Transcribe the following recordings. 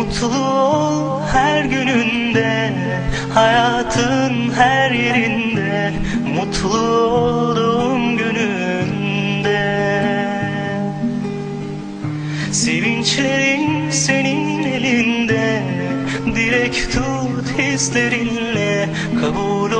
ol her gününde Hayatın her yerinde Mutlu olduğum gününde. Sevinçlerin senin elinde Direkt tut hislerinle Kabul olur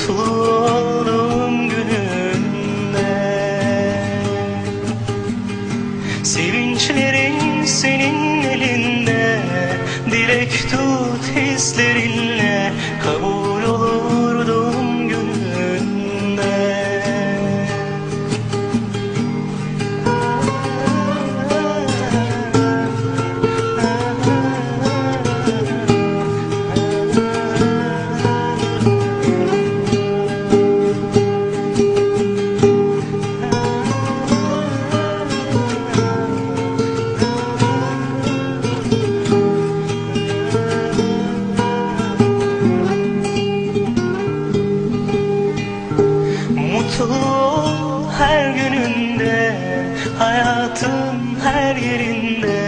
Mutlu olduğum gününde. Sevinçlerin senin elinde. Dilek tut hislerinle Her gününde Hayatım her yerinde.